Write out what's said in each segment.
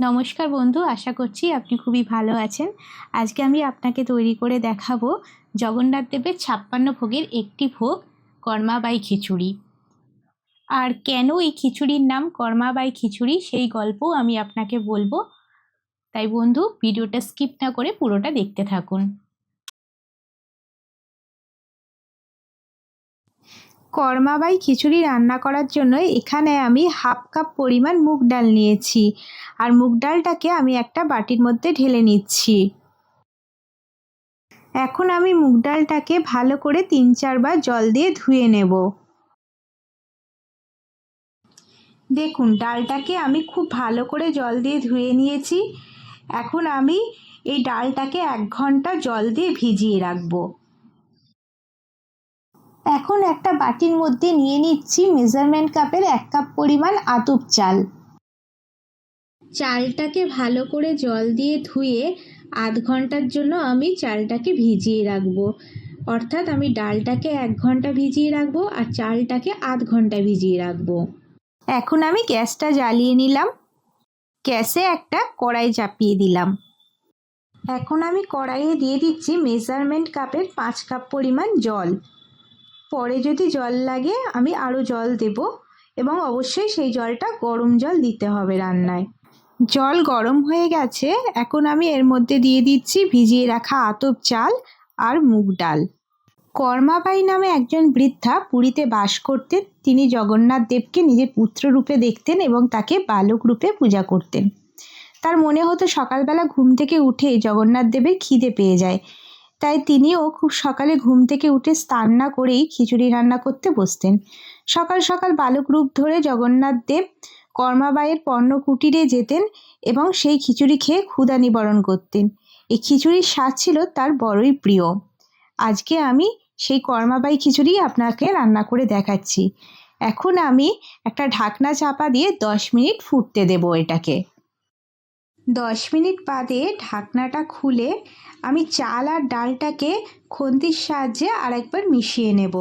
নমস্কার বন্ধু, আশা করছি আপনি খুবই ভালো আছেন। আজকে আমি আপনাকে তৈরি করে দেখাবো জগন্নাথ দেবের ছাপ্পান্ন ভোগের একটি ভোগ কর্মাবাই খিচুড়ি। আর কেন এই খিচুড়ির নাম কর্মাবাই খিচুড়ি সেই গল্প আমি আপনাকে বলব। তাই বন্ধু, ভিডিওটা স্কিপ না করে পুরোটা দেখতে থাকুন। কর্মাবাই খিচুড়ি রান্না করার জন্য এখানে আমি হাফ কাপ পরিমাণ মুগ ডাল নিয়েছি। আর মুগ ডালটাকে আমি একটা বাটির মধ্যে ঢেলে নিচ্ছি। এখন আমি মুগ ডালটাকে ভালো করে তিন চারবার জল দিয়ে ধুয়ে নেব। দেখুন, ডালটাকে আমি খুব ভালো করে জল দিয়ে ধুয়ে নিয়েছি। এখন আমি এই ডালটাকে এক ঘণ্টা জল দিয়ে ভিজিয়ে রাখব। এখন একটা বাটির মধ্যে নিয়ে নিচ্ছি মেজারমেন্ট কাপের এক কাপ পরিমাণ আতপ চাল। চালটাকে ভালো করে জল দিয়ে ধুয়ে আধ ঘণ্টার জন্য আমি চালটাকে ভিজিয়ে রাখব। অর্থাৎ আমি ডালটাকে এক ঘণ্টা ভিজিয়ে রাখব আর চালটাকে আধ ঘণ্টা ভিজিয়ে রাখব। এখন আমি গ্যাসটা জ্বালিয়ে নিলাম। গ্যাসে একটা কড়াই চাপিয়ে দিলাম। এখন আমি কড়াইয়ে দিয়ে দিচ্ছি মেজারমেন্ট কাপের পাঁচ কাপ পরিমাণ জল। পরে যদি জল লাগে, আমি আরও জল দেব এবং অবশ্যই সেই জলটা গরম জল দিতে হবে রান্নায়। জল গরম হয়ে গেছে, এখন আমি এর মধ্যে দিয়ে দিচ্ছি ভিজিয়ে রাখা আতপ চাল আর মুগ ডাল। কর্মাবাই নামে একজন বৃদ্ধা পুরীতে বাস করতেন। তিনি জগন্নাথ দেবকে নিজের পুত্র রূপে দেখতেন এবং তাকে বালক রূপে পূজা করতেন। তার মনে হতো সকালবেলা ঘুম থেকে উঠে জগন্নাথ দেবের খিদে পেয়ে যায়। তাই তিনিও খুব সকালে ঘুম থেকে উঠে স্নান না করেই খিচুড়ি রান্না করতে বসতেন। সকাল সকাল বালক রূপ ধরে জগন্নাথ দেব কর্মাবাইয়ের পণ্য কুটিরে যেতেন এবং সেই খিচুড়ি খেয়ে ক্ষুধা নিবারণ করতেন। এই খিচুড়ির স্বাদ ছিল তার বড়ই প্রিয়। আজকে আমি সেই কর্মাবাই খিচুড়ি আপনাকে রান্না করে দেখাচ্ছি। এখন আমি একটা ঢাকনা চাপা দিয়ে দশ মিনিট ফুটতে দেবো এটাকে। দশ মিনিট বাদে ঢাকনাটা খুলে আমি চাল আর ডালটাকে খন্তির সাহায্যে আরেকবার মিশিয়ে নেব।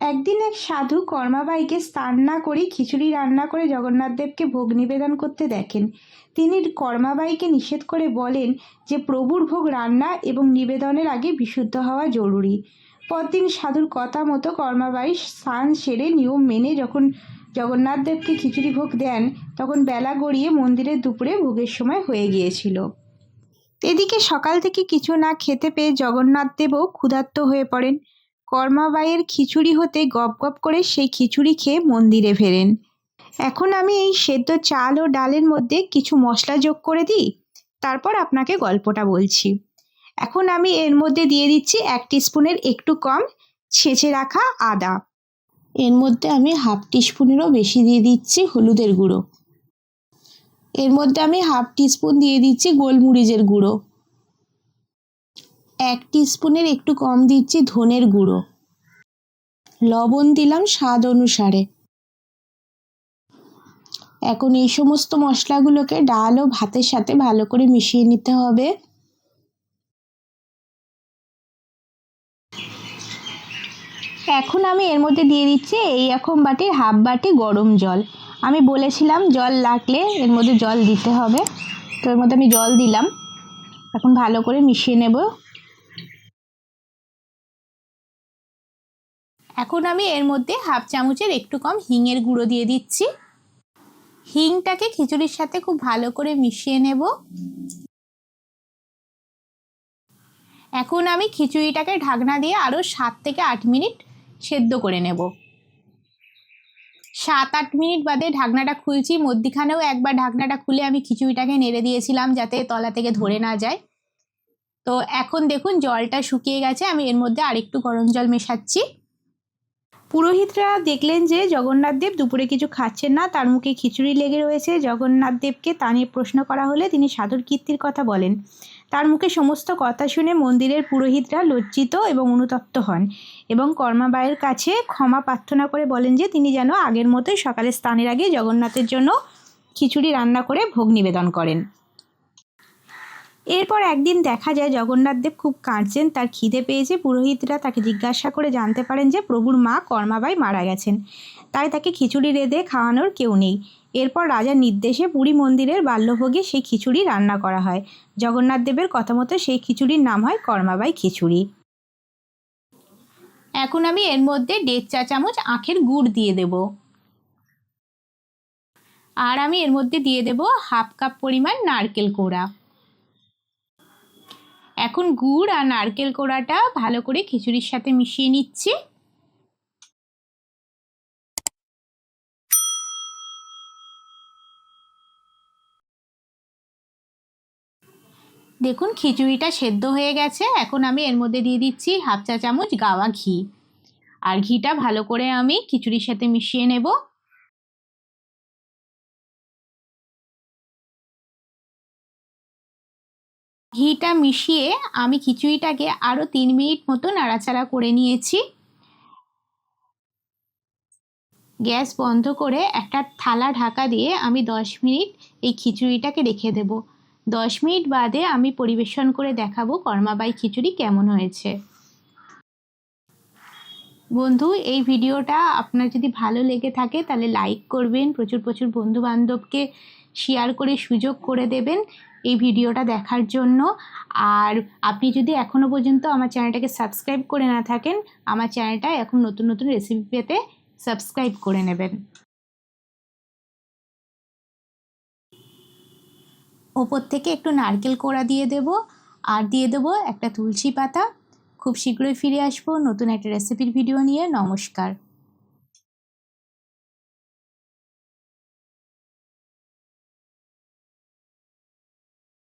একদিন এক সাধু কর্মাবাইকে স্নান না করে খিচুড়ি রান্না করে জগন্নাথদেবকে ভোগ নিবেদন করতে দেখেন। তিনি কর্মাবাইকে নিষেধ করে বলেন যে প্রভুর ভোগ রান্না এবং নিবেদনের আগে বিশুদ্ধ হওয়া জরুরি। পরদিন সাধুর কথা মতো কর্মাবাই স্নান সেরে নিয়ম মেনে যখন জগন্নাথ দেবকে খিচুড়ি ভোগ দেন, তখন বেলা গড়িয়ে মন্দিরের দুপুরে ভোগের সময় হয়ে গিয়েছিল। এদিকে সকাল থেকে কিছু না খেতে পেয়ে জগন্নাথ দেবও ক্ষুধার্ত হয়ে পড়েন। কর্মাবাইয়ের খিচুড়ি হতে গপ গপ করে সেই খিচুড়ি খেয়ে মন্দিরে ফেরেন। এখন আমি এই সেদ্ধ চাল ও ডালের মধ্যে কিছু মশলা যোগ করে দিই, তারপর আপনাকে গল্পটা বলছি। এখন আমি এর মধ্যে দিয়ে দিচ্ছি এক স্পুনের একটু কম, ছেঁচে রাখা আদা। এর মধ্যে আমি হাফ টিস্পুনেরও বেশি দিয়ে দিচ্ছি হলুদের গুঁড়ো। এর মধ্যে আমি হাফ টিস্পুন দিয়ে দিচ্ছি গোলমরিচের গুঁড়ো। এক স্পুনের একটু কম দিচ্ছি ধনের গুঁড়ো। লবণ দিলাম স্বাদ অনুসারে। এখন এই সমস্ত মশলাগুলোকে ডাল ও ভাতের সাথে ভালো করে মিশিয়ে নিতে হবে। এখন আমি এর মধ্যে দিয়ে দিচ্ছি এই রকম বাটির হাফ বাটি গরম জল। আমি বলেছিলাম জল লাগলে এর মধ্যে জল দিতে হবে। তো এর মধ্যে আমি জল দিলাম। এখন ভালো করে মিশিয়ে নেব। এখন আমি এর মধ্যে হাফ চামচের একটু কম হিঙের গুঁড়ো দিয়ে দিচ্ছি। হিংটাকে খিচুড়ির সাথে খুব ভালো করে মিশিয়ে নেব। এখন আমি খিচুড়িটাকে ঢাকনা দিয়ে আরও সাত থেকে আট মিনিট সেদ্ধ করে নেব। সাত আট মিনিট বাদে ঢাকনাটা খুলছি। মধ্যিখানেও একবার ঢাকনাটা খুলে আমি খিচুড়িটাকে নেড়ে দিয়েছিলাম যাতে তলা থেকে ধরে না যায়। তো এখন দেখুন জলটা শুকিয়ে গেছে, আমি এর মধ্যে আরেকটু গরম জল মেশাচ্ছি। পুরোহিতরা দেখলেন যে জগন্নাথ দেব দুপুরে কিছু খাচ্ছেন না, তার মুখে খিচুড়ি লেগে রয়েছে। জগন্নাথ দেবকে তা নিয়ে প্রশ্ন করা হলে তিনি সাধুর কীর্তির কথা বলেন। তার মুখে সমস্ত কথা শুনে মন্দিরের পুরোহিতরা লজ্জিত এবং অনুতপ্ত হন এবং কর্মাবায়ের কাছে ক্ষমা প্রার্থনা করে বলেন যে তিনি যেন আগের মতোই সকালে স্নানের আগে জগন্নাথের জন্য খিচুড়ি রান্না করে ভোগ নিবেদন করেন। এরপর একদিন দেখা যায় জগন্নাথ দেব খুব কাঁদছেন, তার খিদে পেয়েছে। পুরোহিতরা তাকে জিজ্ঞাসা করে জানতে পারেন যে প্রভুর মা কর্মাবাই মারা গেছেন। তাই তাকে খিচুড়ি রেঁধে খাওয়ানোর কেউ নেই। এরপর রাজার নির্দেশে পুরী মন্দিরের বাল্যভোগে সেই খিচুড়ি রান্না করা হয়। জগন্নাথ দেবের কথা মতো সেই খিচুড়ির নাম হয় কর্মাবাই খিচুড়ি। এখন আমি এর মধ্যে দেড় চা চামচ আখের গুড় দিয়ে দেব। আর আমি এর মধ্যে দিয়ে দেব হাফ কাপ পরিমাণ নারকেল কোড়া। এখন গুড় আর নারকেল কোড়াটা ভালো করে খিচুড়ির সাথে মিশিয়ে নিচ্ছি। দেখুন, খিচুড়িটা সেদ্ধ হয়ে গেছে। এখন আমি এর মধ্যে দিয়ে দিচ্ছি হাফ চা চামচ গাওয়া ঘি। আর ঘিটা ভালো করে আমি খিচুড়ির সাথে মিশিয়ে নেব। ঘিটা মিশিয়ে আমি খিচুড়িটাকে আরও তিন মিনিট মতো নাড়াচাড়া করে নিয়েছি। গ্যাস বন্ধ করে একটা থালা ঢাকা দিয়ে আমি দশ মিনিট এই খিচুড়িটাকে রেখে দেব। দশ মিনিট বাদে আমি পরিবেশন করে দেখাবো কর্মাবাই খিচুড়ি কেমন হয়েছে। বন্ধু, এই ভিডিওটা আপনার যদি ভালো লেগে থাকে তাহলে লাইক করবেন। প্রচুর প্রচুর বন্ধু বান্ধবকে শেয়ার করে সুযোগ করে দেবেন এই ভিডিওটা দেখার জন্য। আর আপনি যদি এখনও পর্যন্ত আমার চ্যানেলটাকে সাবস্ক্রাইব করে না থাকেন, আমার চ্যানেলটা এখন নতুন নতুন রেসিপি পেতে সাবস্ক্রাইব করে নেবেন। ওপর থেকে একটু নারকেল কোড়া দিয়ে দেব, আর দিয়ে দেব একটা তুলসী পাতা। খুব শীঘ্রই ফিরে আসব নতুন একটা রেসিপির ভিডিও নিয়ে। নমস্কার।